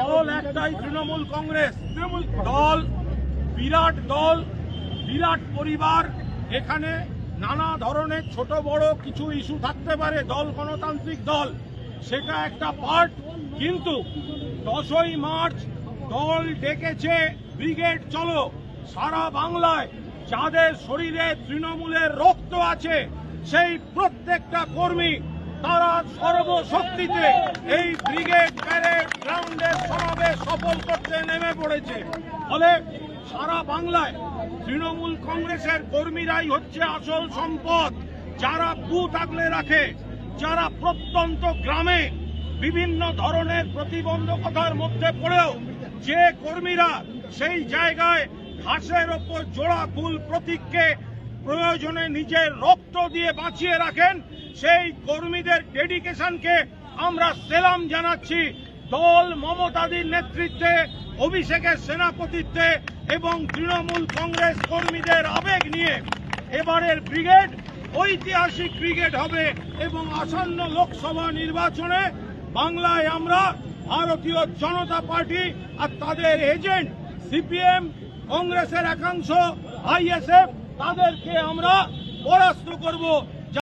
দল একটাই তৃণমূল কংগ্রেস। দল বিরাট দল বিরাট পরিবার এখানে নানা ধরনের ছোট বড় কিছু ইস্যু থাকতে পারে দল গণতান্ত্রিক দল। সেটা একটা পার্ট কিন্তু দশই মার্চ দল ডেকেছে ব্রিগেড চলো। সারা বাংলায় যাদের শরীরে তৃণমূলের রক্ত আছে সেই প্রত্যেকটা কর্মী তারা সর্বশক্তিতে এই ব্রিগেড সফল করতে নেমে পড়েছে। ফলে সারা বাংলায় তৃণমূল কংগ্রেসের কর্মীরাই হচ্ছে আসল সম্পদ। যারা বুথ আগলে রাখে, যারা প্রত্যন্ত গ্রামে বিভিন্ন ধরনের প্রতিবন্ধকতার মধ্যে পড়েও যে কর্মীরা সেই জায়গায় ঘাসের ওপর জোড়া ফুল প্রতীককে প্রয়োজনে নিজের রক্ত দিয়ে বাঁচিয়ে রাখেন, সেই কর্মীদের ডেডিকেশনকে আমরা সেলাম জানাচ্ছি। দল মমতাদির নেতৃত্বে, অভিষেকের সেনাপতিত্বে এবং তৃণমূল কংগ্রেস কর্মীদের আবেগ নিয়ে এবারের ব্রিগেড ঐতিহাসিক ব্রিগেড হবে এবং আসন্ন লোকসভা নির্বাচনে বাংলায় আমরা ভারতীয় জনতা পার্টি আর তাদের এজেন্ট, সিপিএম, কংগ্রেসের একাংশ, আইএসএফ, তাদেরকে আমরা পরাস্ত করব।